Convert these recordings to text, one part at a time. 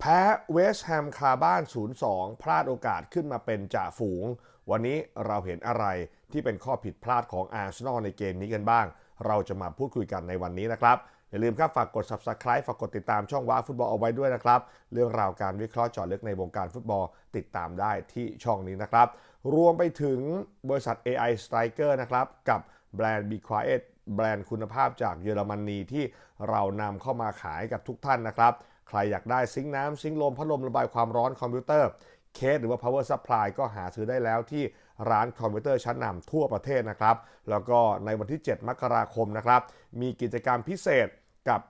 แพ้เวสต์แฮมคาบ้าน 0-2 พลาดโอกาสขึ้นมาเป็นจ่าฝูง วันนี้เราเห็นอะไรที่เป็นข้อผิดพลาดของอาร์เซนอลในเกมนี้กันบ้าง เราจะมาพูดคุยกันในวันนี้นะครับ อย่าลืมครับฝากกด subscribe ฝากกดติดตามช่องว้าฟุตบอลเอาไว้ด้วยนะครับ เรื่องราวการวิเคราะห์เจาะลึกในวงการฟุตบอลติดตามได้ที่ช่องนี้นะครับ รวมไปถึงบริษัท AI Striker นะครับกับแบรนด์ Be Quiet แบรนด์คุณภาพจากเยอรมนีที่เรานำเข้ามาขายกับทุกท่านนะครับ ใครอยากได้ซิงค์น้ำซิงค์ลมพัดลมระบายความร้อนคอมพิวเตอร์เคสหรือว่า power supply ก็หาซื้อได้แล้วที่ร้านคอมพิวเตอร์ชั้นนำทั่วประเทศนะครับ แล้วก็ในวันที่ 7 มกราคมนะครับ มีกิจกรรมพิเศษกับ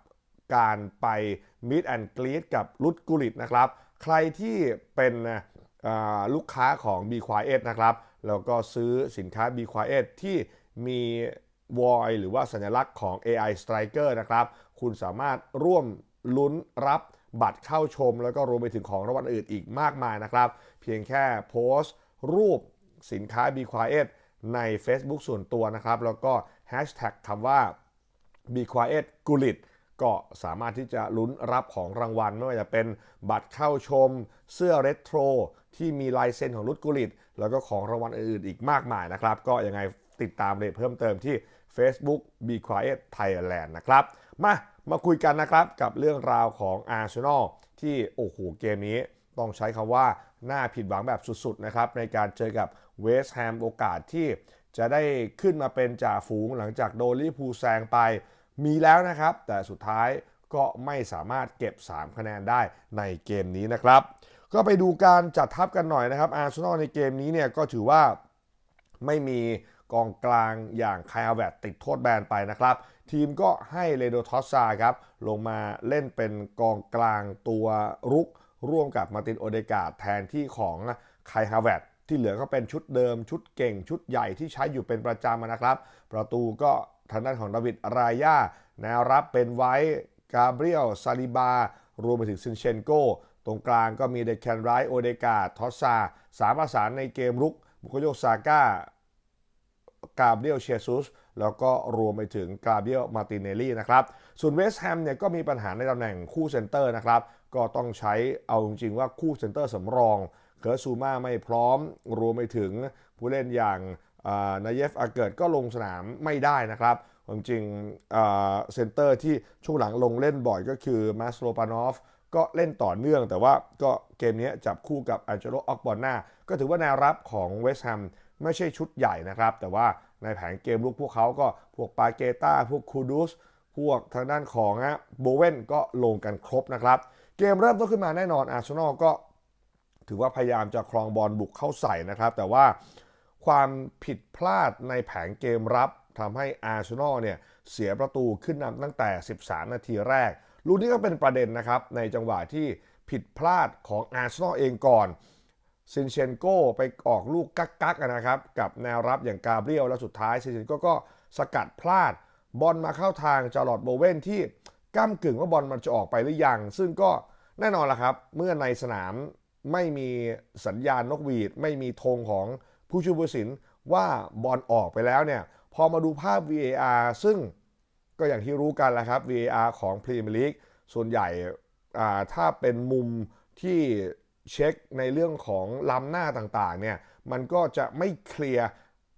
การไป Meet and Greet กับรุดกุลิตนะครับ ใครที่เป็นลูกค้าของ b q u i e t นะครับ แล้วก็ซื้อสินค้า b q u i e t ที่มีวอยหรือว่าสัญลักษณ์ของ AI Striker นะครับ คุณสามารถร่วมลุ้นรับ บัตรเข้าชม แล้วก็รวมไปถึงของรางวัลอื่นอีกมากมายนะครับ เพียงแค่โพสต์ รูปสินค้า b q u i e t ใน Facebook ส่วนตัวนะครับ แล้วก็ Hashtag คำว่า Be Quiet g u l i t ก็สามารถที่จะลุ้นรับของรางวัล ไม่ว่าจะเป็นบัตรเข้าชม เสื้อเรโทรที่มีลายเซ็นของรุดกุลิต แล้วก็ของรางวัลอื่นๆอีกมากมายนะครับ ก็ยังไงติดตามเลยเพิ่มเติมที่ Facebook Be Quiet Thailand นะครับ มา มาคุยกันนะครับกับเรื่องราวของ Arsenal ที่โอ้โหเกมนี้ต้องใช้คำว่าน่าผิดหวังแบบสุดๆนะครับในการเจอกับเวสต์แฮมโอกาสที่จะได้ขึ้นมาเป็นจ่าฝูงหลังจากโดนลิพูแซงไปมีแล้วนะครับ แต่สุดท้ายก็ไม่สามารถเก็บ 3 คะแนนได้ในเกมนี้นะครับ ก็ไปดูการจัดทัพกันหน่อยนะครับอาร์เซนอลในเกมนี้เนี่ยก็ถือว่าไม่มี กองกลางอย่างไคลแวตติดโทษแบนไปนะครับ ทีมก็ให้เลโดทอสซาครับ ลงมาเล่นเป็นกองกลางตัวรุก ร่วมกับมาตินโอเดกาแทนที่ของไคลฮาเวตที่เหลือก็เป็นชุดเดิมชุดเก่งชุดใหญ่ที่ใช้อยู่เป็นประจำนะครับ ประตูก็ทางด้านของดาวิดรายาแนวรับเป็นไว้กาเบรียลซาลิบารวมไปถึงซินเชนโก ตรงกลางก็มีเดคแคนไรโอเดกาทอสซาสามประสานในเกมรุกบุคโยกซาก้า กาเบรียลเชซุสแล้วก็รวมไปถึงกาเบรียลมาตินเนลลี่นะครับ ส่วนเวสต์แฮมเนี่ยก็มีปัญหาในตำแหน่งคู่เซนเตอร์นะครับ ก็ต้องใช้เอาจริงๆว่าคู่เซนเตอร์สำรอง เคิร์ซูมาไม่พร้อม รวมไปถึงผู้เล่นอย่างนายเยฟอาเกิดก็ลงสนามไม่ได้นะครับความจริงเซนเตอร์ที่ช่วงหลังลงเล่นบ่อยก็คือมาสโลปานอฟก็เล่นต่อเนื่องแต่ว่าก็เกมนี้จับคู่กับอันเจโลออกบอลนาก็ถือว่าแนวรับของเวสต์แฮม ไม่ใช่ชุดใหญ่นะครับ แต่ว่าในแผนเกมลุกพวกเขาก็พวกปาเกต้า พวกคูดูสพวกทางด้านของโบเวนก็ลงกันครบนะครับ เกมเริ่มต้นขึ้นมาแน่นอนอาร์เซนอลก็ถือว่าพยายามจะครองบอลบุกเข้าใส่นะครับ แต่ว่าความผิดพลาดในแผนเกมรับทำให้อาร์เซนอลเนี่ยเสียประตูขึ้นนำตั้งแต่ 13 นาทีแรก ลูกนี้ก็เป็นประเด็นนะครับ ในจังหวะที่ผิดพลาดของอาร์เซนอลเองก่อน ซินเชนโกไปออกลูกกักกักนะครับ กับแนวรับอย่างกาเบรียลแล้วสุดท้ายซินเชนโกก็สกัดพลาด บอลมาเข้าทางจารอดโบเวนที่ก้ามกึ่งว่าบอลมันจะออกไปหรือยัง ซึ่งก็แน่นอนละครับ เมื่อในสนามไม่มีสัญญาณนกหวีด ไม่มีธงของผู้ช่วยผู้สินว่าบอลออกไปแล้วเนี่ย พอมาดูภาพ VAR ซึ่งก็อย่างที่รู้กันแล้วครับ VAR ของพรีเมียร์ลีกส่วนใหญ่ถ้าเป็นมุมที่ เช็คในเรื่องของล้ำหน้าต่างๆเนี่ยมันก็จะไม่เคลียร์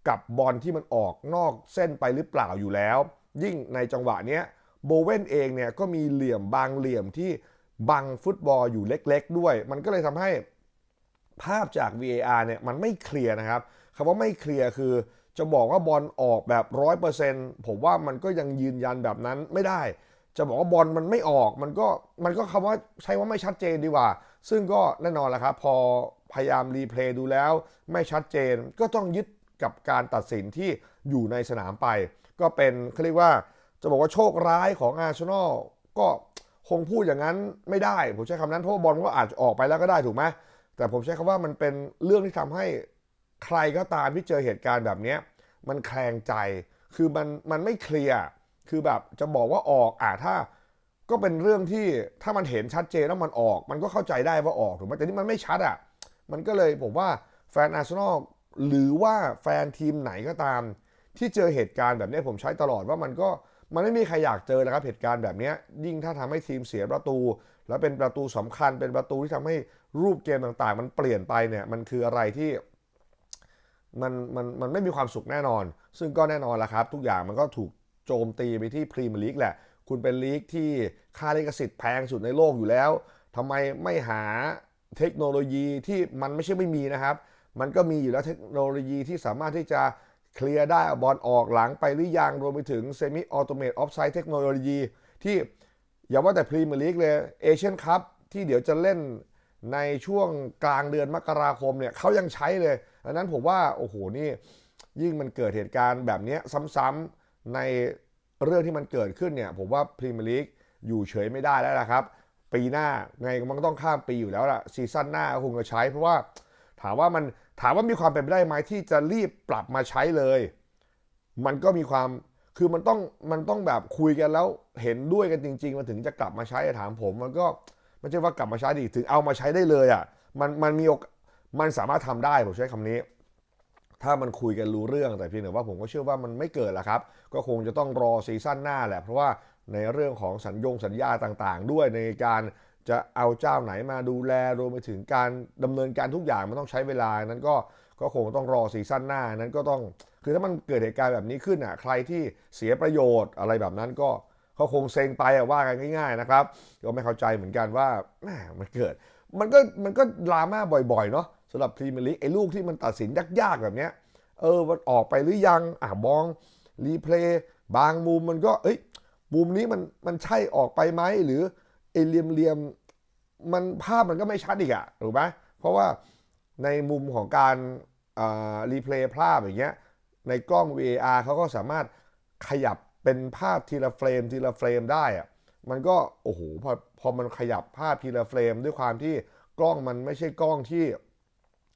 กับบอลที่มันออกนอกเส้นไปหรือเปล่าอยู่แล้ว ยิ่งในจังหวะเนี้ยโบเวนเองเนี่ยก็มีเหลี่ยมบางเหลี่ยมที่บังฟุตบอลอยู่เล็กๆด้วย มันก็เลยทำให้ภาพจาก VAR เนี่ยมันไม่เคลียร์นะครับคำว่าไม่เคลียร์คือจะบอกว่าบอลออกแบบร้อยเปอร์เซ็นต์ผมว่ามันก็ยังยืนยันแบบนั้นไม่ได้ จะบอกว่าบอลมันไม่ออกมันก็มันก็คำว่าใช้ว่าไม่ชัดเจนดีกว่า ซึ่งก็แน่นอนแหละครับ พอพยายามรีเพลย์ดูแล้ว ไม่ชัดเจนก็ต้องยึดกับการตัดสินที่อยู่ในสนามไป ก็เป็นเขาเรียกว่าจะบอกว่าโชคร้ายของอาร์เซนอลก็คงพูดอย่างนั้นไม่ได้ ผมใช้คำนั้นเพราะบอลก็อาจจะออกไปแล้วก็ได้ถูกไหมแต่ผมใช้คำว่ามันเป็นเรื่องที่ทำให้ใครก็ตามที่เจอเหตุการณ์แบบนี้มันแคลงใจ คือมันมันไม่เคลียร์ คือแบบจะบอกว่าออกอ่าถ้าก็เป็นเรื่องที่ถ้ามันเห็นชัดเจนแล้วมันออก มันก็เข้าใจได้ว่าออกถูกไหมแต่นี่มันไม่ชัดอะมันก็เลยผมว่าแฟนอาร์เซนอลหรือว่าแฟนทีมไหนก็ตาม ที่เจอเหตุการณ์แบบนี้ผมใช้ตลอดว่ามันก็มันไม่มีใครอยากเจอแล้วครับเหตุการณ์แบบนี้ยิ่งถ้าทำให้ทีมเสียประตู แล้วเป็นประตูสำคัญเป็นประตูที่ทำให้รูปเกมต่างๆ มันเปลี่ยนไปเนี่ยมันคืออะไรที่มันมันมันไม่มีความสุขแน่นอน ซึ่งก็แน่นอนละครับ ทุกอย่างมันก็ถูก โจมตีไปที่พรีเมียร์ลีกแหละ คุณเป็นลีกที่ค่าลิขสิทธิ์แพงสุดในโลกอยู่แล้วทำไมไม่หาเทคโนโลยีที่มันไม่ใช่ไม่มีนะครับ มันก็มีอยู่แล้วเทคโนโลยีที่สามารถที่จะเคลียร์ได้อบอลออกหลังไปหรือยังรวมไปถึงเซมิออโตเมตออฟไซด์เทคโนโลยีที่อย่าว่าแต่พรีเมียร์ลีกเลยเอเชียนคัพที่เดี๋ยวจะเล่นในช่วงกลางเดือนมกราคมเนี่ยเขายังใช้เลยดังนั้นผมว่า โอ้โห นี่ยิ่งมันเกิดเหตุการณ์แบบนี้ซ้ำๆ ในเรื่องที่มันเกิดขึ้นเนี่ยผมว่าพรีเมียร์ลีกอยู่เฉยไม่ได้แล้วนะครับ ปีหน้าไงมันก็ต้องข้ามปีอยู่แล้วล่ะซีซั่นหน้าก็คงจะใช้ เพราะว่าถามว่ามันถามว่ามีความเป็นไปได้ไหมที่จะรีบปรับมาใช้เลย มันก็มีความคือมันต้องมันต้องแบบคุยกันแล้วเห็นด้วยกันจริง ๆ มันถึงจะกลับมาใช้ถามผม มันก็ไม่ใช่ว่ากลับมาใช้ดิถึงเอามาใช้ได้เลยอะมันมันมีอกมันสามารถทำได้ผมใช้คำนี้ ถ้ามันคุยกันรู้เรื่องแต่เพียงแต่ว่าผมก็เชื่อว่ามันไม่เกิดละครับ ก็คงจะต้องรอซีซั่นหน้าแหละ เพราะว่าในเรื่องของสัญญงสัญญาต่างๆ ด้วยในการจะเอาเจ้าไหนมาดูแลรวมไปถึงการดำเนินการทุกอย่างมันต้องใช้เวลานั้นก็ก็คงต้องรอซีซั่นหน้านั้นก็ต้อง คือถ้ามันเกิดเหตุการณ์แบบนี้ขึ้นอะใครที่เสียประโยชน์อะไรแบบนั้นก็เขาคงเซ็งไปอะว่ากันง่ายๆนะครับก็ไม่เข้าใจเหมือนกันว่าแหมมันเกิด มันก็มันก็ดราม่าบ่อยๆเนาะ สำหรับพรีเมียร์ลีกไอ้ลูกที่มันตัดสินยากๆแบบเนี้ยเออมันออกไปหรือยังอะมองรีเพลย์บางมุมมันก็เอ้ยมุมนี้มันมันใช่ออกไปไหมหรือไอ้เหลี่ยมเหลี่ยมมันภาพมันก็ไม่ชัดอีกอะถูกไหมเพราะว่าในมุมของการรีเพลย์ภาพอย่างเงี้ยในกล้อง VAR เขาก็สามารถขยับเป็นภาพทีละเฟรมทีละเฟรมได้อะมันก็โอ้โหพอพอมันขยับภาพทีละเฟรม ด้วยความที่กล้องมันไม่ใช่กล้องที่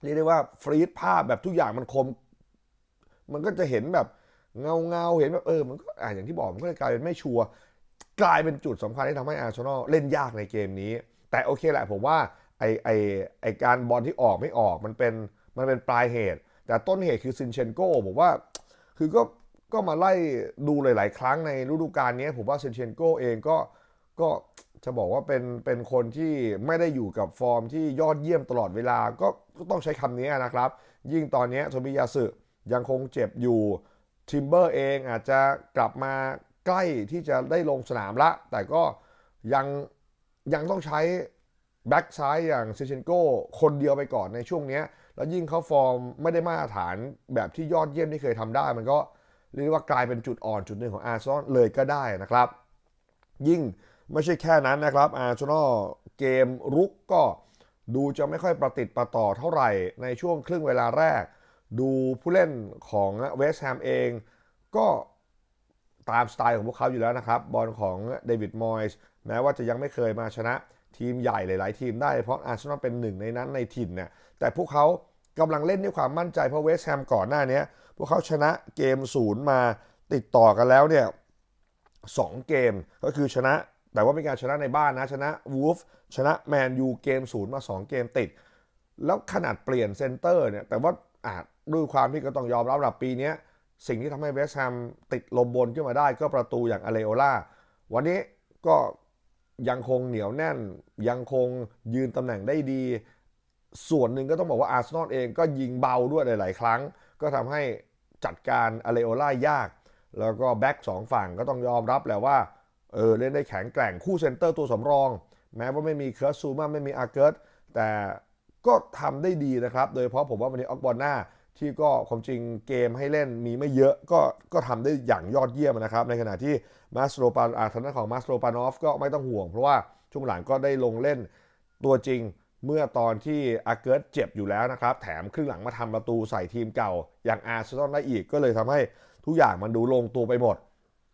เรียกได้ว่าฟรีดภาพแบบทุกอย่างมันคม มันก็จะเห็นแบบเงาเงาเห็นแบบเออมันก็อ่าอย่างที่บอกมันก็เลยกลายเป็นไม่ชัวร์กลายเป็นจุดสำคัญที่ทำให้อาร์เซนอลเล่นยากในเกมนี้ แต่โอเคแหละผมว่าไอไอไอการบอลที่ออกไม่ออกมันเป็นมันเป็นปลายเหตุ แต่ต้นเหตุคือซินเชนโก้ผมว่า คือก็ก็มาไล่ดูหลาย ๆ ครั้งในฤดูกาลนี้ผมว่าซินเชนโก้เองก็ก็ จะบอกว่าเป็นเป็นคนที่ไม่ได้อยู่กับฟอร์มที่ยอดเยี่ยมตลอดเวลาก็ต้องใช้คำนี้นะครับ ยิ่งตอนนี้โทมิยาสึยังคงเจ็บอยู่ทิมเบอร์เองอาจจะกลับมาใกล้ที่จะได้ลงสนามละ แต่ก็ยังยังต้องใช้แบ็กซ้ายอย่างซิเชนโก้คนเดียวไปก่อนในช่วงนี้ แล้วยิ่งเขาฟอร์มไม่ได้มาตรฐานแบบที่ยอดเยี่ยมที่เคยทำได้ มันก็เรียกว่ากลายเป็นจุดอ่อนจุดหนึ่งของอาร์ซอลเลยก็ได้นะครับ ยิ่ง ไม่ใช่แค่นั้นนะครับอาร์เซนอลเกมรุกก็ดูจะไม่ค่อยประติดประต่อเท่าไหร่ในช่วงครึ่งเวลาแรก ดูผู้เล่นของเวสต์แฮมเองก็ตามสไตล์ของพวกเขาอยู่แล้วนะครับ บอลของเดวิดมอยส์แม้ว่าจะยังไม่เคยมาชนะทีมใหญ่หลาย ๆ ทีมได้เพราะอาร์เซนอลเป็นหนึ่งในนั้นในถิ่นเนี่ยแต่พวกเขากำลังเล่นด้วยความมั่นใจเพราะเวสต์แฮมก่อนหน้านี้พวกเขาชนะเกมศูนย์มาติดต่อกันแล้วเนี่ยสองเกมก็คือชนะ แต่ว่าเป็นการชนะในบ้านนะชนะวูฟชนะแมนยูเกมศูนย์มา 2 เกมติด แล้วขนาดเปลี่ยนเซนเตอร์เนี่ยแต่ว่าอาจด้วยความที่ก็ต้องยอมรับรับปีนี้สิ่งที่ทำให้เวสต์แฮมติดลมบนขึ้นมาได้ก็ประตูอย่างอเลโอล่าวันนี้ก็ยังคงเหนียวแน่น ยังคงยืนตำแหน่งได้ดี ส่วนหนึ่งก็ต้องบอกว่าอาร์เซนอลเองก็ยิงเบาด้วยหลาย ๆ ครั้ง ก็ทำให้จัดการอเลโอล่ายาก แล้วก็แบ็กสองฝั่งก็ต้องยอมรับแหละว่า เออเล่นได้แข็งแกร่งคู่เซนเตอร์ตัวสำรอง แม้ว่าไม่มีเคิร์สซูมาไม่มีอาร์เกิร์ตแต่ก็ทำได้ดีนะครับ โดยเฉพาะผมว่าวันนี้ออกบอลหน้าที่ก็ความจริงเกมให้เล่นมีไม่เยอะก็ก็ทำได้อย่างยอดเยี่ยมนะครับ ในขณะที่มาสโตปานอาทางด้าของมาสโตปานอฟก็ไม่ต้องห่วง เพราะว่าช่วงหลังก็ได้ลงเล่นตัวจริงเมื่อตอนที่อาเกิร์ตเจ็บอยู่แล้วนะครับ แถมครึ่งหลังมาทำประตูใส่ทีมเก่าอย่างอาร์เซนอลได้อีกก็เลยทำให้ทุกอย่างมันดูลงตัวไปหมด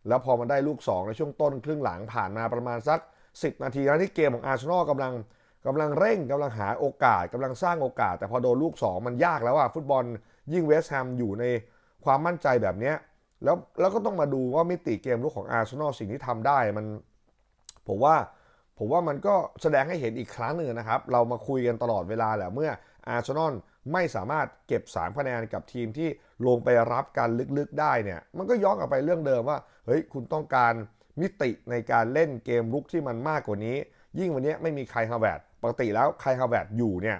แล้วพอมันได้ลูก 2 ในช่วงต้นครึ่งหลังผ่านมาประมาณสัก 10 นาทีนะที่เกมของอาร์เซนอลกำลังกำลังเร่งกำลังหาโอกาสกำลังสร้างโอกาส แต่พอโดนลูก 2 มันยากแล้วอะฟุตบอลยิ่งเวสต์แฮมอยู่ในความมั่นใจแบบนี้แล้วแล้วก็ต้องมาดูว่ามิติเกมลุกของอาร์เซนอลสิ่งที่ทำได้มันผมว่าผมว่ามันก็แสดงให้เห็นอีกครั้งหนึ่งนะครับ เรามาคุยกันตลอดเวลาแหละเมื่ออาร์เซนอล ไม่สามารถเก็บ3คะแนนกับทีมที่ลงไปรับการลึกๆได้เนี่ยมันก็ย้อนกลับไปเรื่องเดิมว่าเฮ้ยคุณต้องการมิติในการเล่นเกมรุกที่มันมากกว่านี้ ยิ่งวันนี้ไม่มีไครฮาแวดปกติแล้วไครฮาแวดอยู่เนี่ย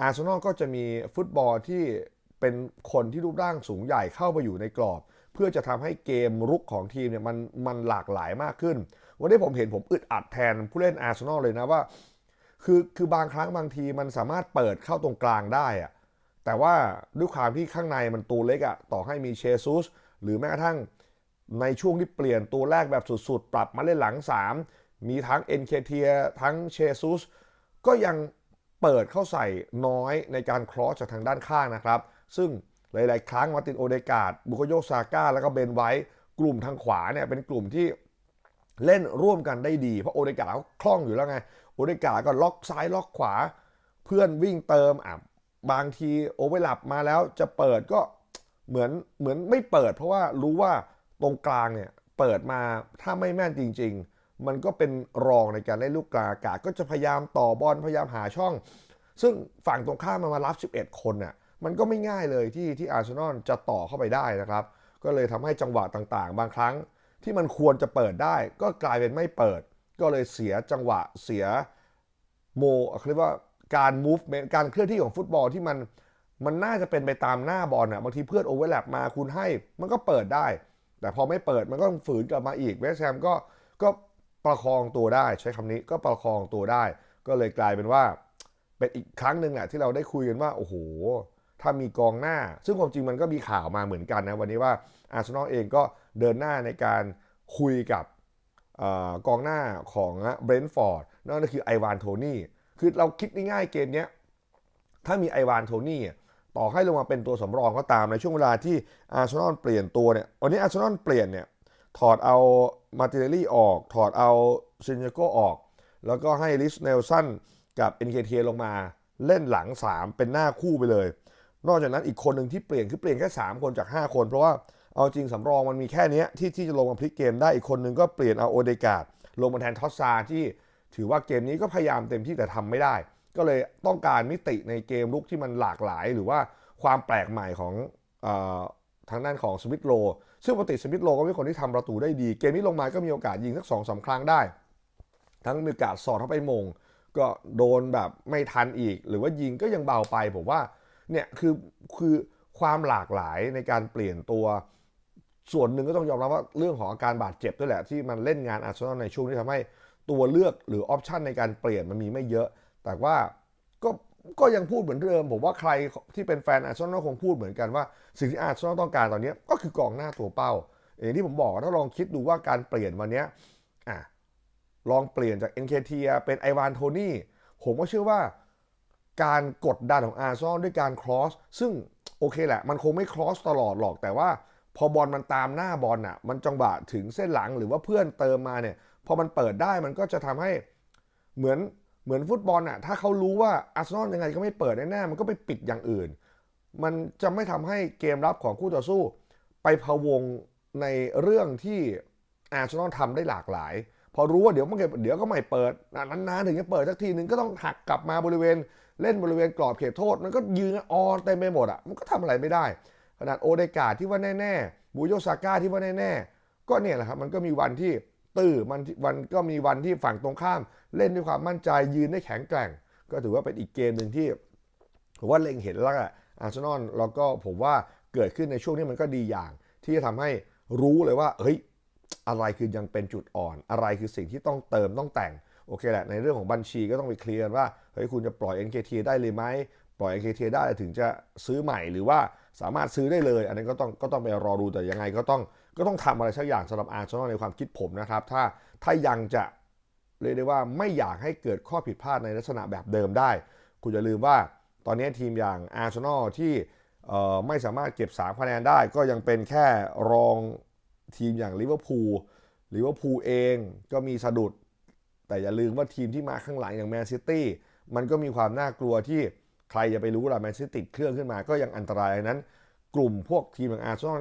อาร์เซนอลก็จะมีฟุตบอลที่เป็นคนที่รูปร่างสูงใหญ่เข้าไปอยู่ในกรอบ เพื่อจะทำให้เกมรุกของทีมเนี่ยมันมันหลากหลายมากขึ้น วันนี้ผมเห็นผมอึดอัดแทนผู้เล่นอาร์เซนอลเลยนะว่า คือคือบางครั้งบางทีมันสามารถเปิดเข้าตรงกลางได้อะแต่ว่าด้วยความที่ข้างในมันตัวเล็กอะต่อให้มีเชซุสหรือแม้กระทั่งในช่วงที่เปลี่ยนตัวแรกแบบสุดๆ ปรับมาเล่นหลัง 3 มีทั้งเอ็นเคเทียทั้งเชซุสก็ยังเปิดเข้าใส่น้อยในการครอสจากทางด้านข้างนะครับ ซึ่งหลายๆ ครั้งมาตินโอเดกาดบุโกโยซาก้าแล้วก็เบนไว้กลุ่มทางขวาเนี่ยเป็นกลุ่มที่เล่นร่วมกันได้ดี เพราะโอเดกาดเขาคล่องอยู่แล้วไง โอเดกาก็ล็อกซ้ายล็อกขวา เพื่อนวิ่งเติมอะบางทีโอเวอร์ลับมาแล้วจะเปิดก็เหมือนเหมือนไม่เปิด เพราะว่ารู้ว่าตรงกลางเนี่ยเปิดมาถ้าไม่แม่นจริง ๆ มันก็เป็นรองในการเล่นลูกกลางอากาศก็จะพยายามต่อบอลพยายามหาช่อง ซึ่งฝั่งตรงข้ามมันมารับ 11 คนน่ะมันก็ไม่ง่ายเลยที่ที่อาร์เซนอลจะต่อเข้าไปได้นะครับ ก็เลยทำให้จังหวะต่างๆ บางครั้งที่มันควรจะเปิดได้ ก็กลายเป็นไม่เปิด ก็เลยเสียจังหวะเสียโมเขาเรียกว่าการ movement การเคลื่อนที่ของฟุตบอลที่มันมันน่าจะเป็นไปตามหน้าบอลอะบางทีเพื่อนโอเวอร์แลปมาคุณให้มันก็เปิดได้ แต่พอไม่เปิดมันก็ต้องฝืนกลับมาอีกเวสแฮมก็ก็ประคองตัวได้ใช้คำนี้ก็ประคองตัวได้ ก็เลยกลายเป็นว่าเป็นอีกครั้งหนึ่งแหละที่เราได้คุยกันว่าโอ้โห ถ้ามีกองหน้า ซึ่งความจริงมันก็มีข่าวมาเหมือนกันนะวันนี้ว่าอาร์เซนอลเองก็เดินหน้าในการคุยกับ อกองหน้าของเบรนท์ฟอร์ดนั่นก็คือไอวานโทนี่คือเราคิดง่ายๆเกมนี้ถ้ามีไอวานโทนี่ต่อให้ลงมาเป็นตัวสำรองก็ตามในช่วงเวลาที่อาร์เซนอลเปลี่ยนตัวเนี่ยวันนี้อาร์เซนอลเปลี่ยนเนี่ยถอดเอามาติเนลลี่ออก ถอดเอาซินเจโกออก แล้วก็ให้ลิสเนลสันกับเอ็นเคเทียลงมาเล่นหลัง 3 เป็นหน้าคู่ไปเลย นอกจากนั้นอีกคนหนึ่งที่เปลี่ยนคือเปลี่ยนแค่ 3 คนจาก 5 คน เพราะว่า เอาจริงสำรองมันมีแค่นี้ที่ที่จะลงมาพลิกเกมได้อีกคนนึงก็เปลี่ยนเอาโอเดกาดลงมาแทนทอสซาที่ถือว่าเกมนี้ก็พยายามเต็มที่แต่ทำไม่ได้ ก็เลยต้องการมิติในเกมลุกที่มันหลากหลาย หรือว่าความแปลกใหม่ของออทางด้านของสมิธโลซึ่งปกติสมิธโลก็เป็นคนที่ทำประตูได้ดี เกมนี้ลงมาก็มีโอกาสยิงสักสองสาครั้งได้ ทั้งมีโอกาสสอดเข้าไปมง ก็โดนแบบไม่ทันอีก หรือว่ายิงก็ยังเบาไปผมว่าเนี่ยคือคือความหลากหลายในการเปลี่ยนตัว ส่วนหนึ่งก็ต้องยอมรับว่าเรื่องของอาการบาดเจ็บด้วยแหละที่มันเล่นงานอาร์เซนอลในช่วงที่ทำให้ตัวเลือกหรือออปชันในการเปลี่ยนมันมีไม่เยอะ แต่ว่าก็ก็ยังพูดเหมือนเดิม ผมว่าใครที่เป็นแฟนอาร์เซนอลคงพูดเหมือนกันว่า สิ่งที่อาร์เซนอลต้องการตอนนี้ก็คือกองหน้าตัวเป้าอย่างที่ผมบอกถ้าลองคิดดูว่าการเปลี่ยนวันนี้อะลองเปลี่ยนจากเอ็นเคเทียเป็นไอวานโทนี่ผมก็เชื่อว่าการกดดันของอาร์เซนอลด้วยการครอสซึ่งโอเคแหละ มันคงไม่ครอสตลอดหรอกแต่ว่า พอบอลมันตามหน้าบอลน่ะ มันจังหวะถึงเส้นหลังหรือว่าเพื่อนเติมมาเนี่ย พอมันเปิดได้มันก็จะทำให้เหมือนเหมือนฟุตบอลอะ ถ้าเขารู้ว่าอาร์เซนอลยังไงก็ไม่เปิดแน่ๆมันก็ไปปิดอย่างอื่น มันจะไม่ทำให้เกมรับของคู่ต่อสู้ ไปพะวงในเรื่องที่อาร์เซนอลทำได้หลากหลาย พอรู้ว่าเดี๋ยวมันเดี๋ยวก็ไม่เปิดนานๆถึงจะเปิดสักทีหนึ่งก็ต้องหักกลับมาบริเวณ เล่นบริเวณกรอบเขตโทษ มันก็ยืนออนเต็มไปหมดอะมันก็ทำอะไรไม่ได้ ขนาดโอเดกาที่ว่าแน่ๆบูโยซาก้าที่ว่าแน่ๆก็เนี่ยแหละครับมันก็มีวันที่ตื้อมันวันก็มีวันที่ฝั่งตรงข้าม เล่นด้วยความมั่นใจยืนได้แข็งแกร่ง ก็ถือว่าเป็นอีกเกมหนึ่งที่ผมว่าเล็งเห็นแล้วอะอาร์เซนอลแล้วก็ผมว่าเกิดขึ้นในช่วงนี้มันก็ดีอย่าง ที่จะทำให้รู้เลยว่าเฮ้ยอะไรคือยังเป็นจุดอ่อน อะไรคือสิ่งที่ต้องเติมต้องแต่งโอเคแหละในเรื่องของบัญชีก็ต้องไปเคลียร์ว่าเฮ้ยคุณจะปล่อย NKT ได้เลยไหมปล่อย NKT ได้ถึงจะซื้อใหม่หรือว่า สามารถซื้อได้เลย อันนี้ก็ต้องก็ต้องไปรอดูแต่ยังไงก็ต้องก็ต้องทำอะไรสักอย่างสำหรับอาร์เซนอลในความคิดผมนะครับ ถ้าถ้ายังจะเรียกได้ว่าไม่อยากให้เกิดข้อผิดพลาดในลักษณะแบบเดิมได้ คุณอย่าลืมว่าตอนนี้ทีมอย่างอาร์เซนอลที่ไม่สามารถเก็บ3คะแนนได้ ก็ยังเป็นแค่รองทีมอย่างลิเวอร์พูลลิเวอร์พูลเองก็มีสะดุด แต่อย่าลืมว่าทีมที่มาข้างหลังอย่างแมนซิตี้มันก็มีความน่ากลัวที่ ใครจะไปรู้ล่ะแมนซิตี้เครื่องขึ้นมาก็ยังอันตรายนั้น กลุ่มพวกทีมอย่างอาร์เซนอล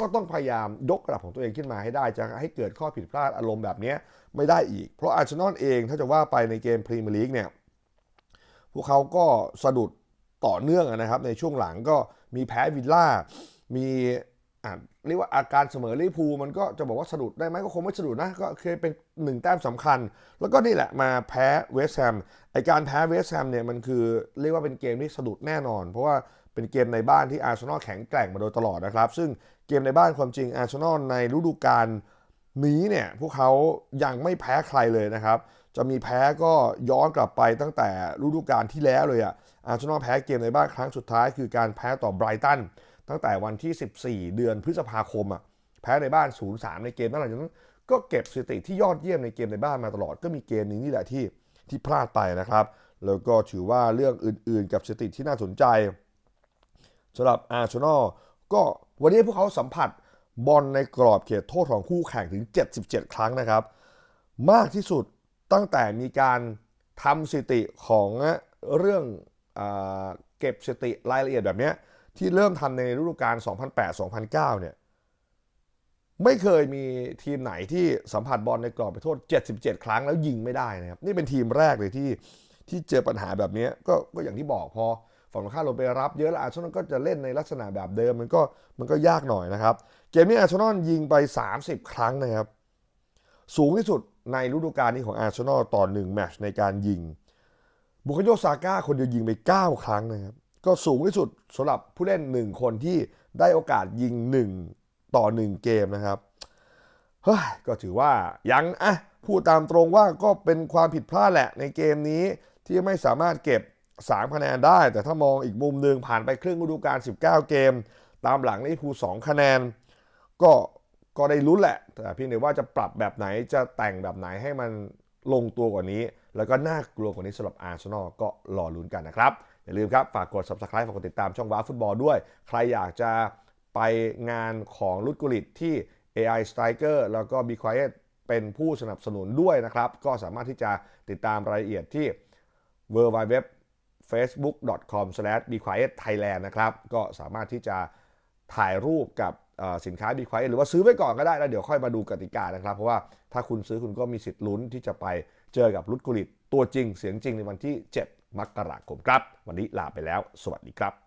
ก็ต้องพยายามยกระดับของตัวเองขึ้นมาให้ได้จะให้เกิดข้อผิดพลาดอารมณ์แบบนี้ไม่ได้อีก เพราะอาร์เซนอลเองถ้าจะว่าไปในเกมพรีเมียร์ลีกเนี่ยพวกเขาก็สะดุดต่อเนื่องนะครับในช่วงหลังก็มีแพ้วิลล่ามี เรียกว่าอาการเสมอลิเวอร์พูมันก็จะบอกว่าสะดุดได้ไหมก็คงไม่สะดุดนะ ก็เคยเป็นหนึ่งแต้มสำคัญ แล้วก็นี่แหละมาแพ้เวสแฮมไอการแพ้เวสแฮมเนี่ยมันคือเรียกว่าเป็นเกมที่สะดุดแน่นอน เพราะว่าเป็นเกมในบ้านที่อาร์เซนอลแข็งแกร่งมาโดยตลอดนะครับ ซึ่งเกมในบ้านความจริงอาร์เซนอลในฤดูกาลนี้เนี่ยพวกเขายังไม่แพ้ใครเลยนะครับ จะมีแพ้ก็ย้อนกลับไปตั้งแต่ฤดูกาลที่แล้วเลยอะอาร์เซนอลแพ้เกมในบ้านครั้งสุดท้ายคือการแพ้ต่อไบรตัน ตั้งแต่วันที่ 14 เดือนพฤษภาคมอะแพ้ในบ้าน 0-3 ในเกมนั้นหลังจากนั้นก็เก็บสถิติที่ยอดเยี่ยมในเกมในบ้านมาตลอดก็มีเกมนี้นี่แหละที่ที่พลาดไปนะครับ แล้วก็ถือว่าเรื่องอื่นๆ กับสถิติที่น่าสนใจสำหรับอาร์เซนอลก็วันนี้พวกเขาสัมผัสบอลในกรอบเขตโทษของคู่แข่งถึง 77 ครั้งนะครับ มากที่สุดตั้งแต่มีการทำสถิติของเรื่องอเก็บสถิติรายละเอียดแบบเนี้ย ที่เริ่มทำในฤดูกาล 2008-2009 เนี่ย ไม่เคยมีทีมไหนที่สัมผัสบอลในกรอบไปโทษ 77 ครั้งแล้วยิงไม่ได้นะครับ นี่เป็นทีมแรกเลยที่ที่เจอปัญหาแบบนี้ก็ก็อย่างที่บอกพอฝั่งตรงข้ามลงไปรับเยอะแล้วอาร์เซนอลก็จะเล่นในลักษณะแบบเดิมมันก็มันก็ยากหน่อยนะครับ เกมนี้อาร์เซนอลยิงไป 30 ครั้งนะครับ สูงที่สุดในฤดูกาลนี้ของอาร์เซนอลต่อ1แมตช์ในการยิง บุคโยซาก้าคนเดียวยิงไป 9 ครั้งนะครับ ก็สูงที่สุดสำหรับผู้เล่น 1 คนที่ได้โอกาสยิง 1 ต่อ 1 เกมนะครับเฮ้ยก็ถือว่ายังอะพูดตามตรงว่าก็เป็นความผิดพลาดแหละในเกมนี้ที่ไม่สามารถเก็บ3คะแนนได้ แต่ถ้ามองอีกมุมหนึ่งผ่านไปครึ่งฤดูกาล19 เกม ตามหลังลิเวอร์พูล2คะแนน ก็ก็ได้ลุ้นแหละ แต่เพียงแต่ว่าจะปรับแบบไหนจะแต่งแบบไหนให้มันลงตัวกว่านี้ แล้วก็น่ากลัวกว่านี้สำหรับอาร์เซนอลก็รอลุ้นกันนะครับ อย่าลืมครับ ฝากกด subscribe ฝากกดติดตามช่องว้าฟุตบอลด้วย ใครอยากจะไปงานของลุดกุลิตที่ AI Striker แล้วก็ Be Quiet เป็นผู้สนับสนุนด้วยนะครับ ก็สามารถที่จะติดตามรายละเอียดที่ w w w facebook.com/bequietthailand นะครับ ก็สามารถที่จะถ่ายรูปกับสินค้า Be Quiet หรือว่าซื้อไว้ก่อนก็ได้แล้วเดี๋ยวค่อยมาดูกติกานะครับ เพราะว่าถ้าคุณซื้อคุณก็มีสิทธิ์ลุ้นที่จะไปเจอกับลุดกุลิตตัวจริงเสียงจริงในวันที่ 7 มกราคมครับ วันนี้ลาไปแล้ว สวัสดีครับ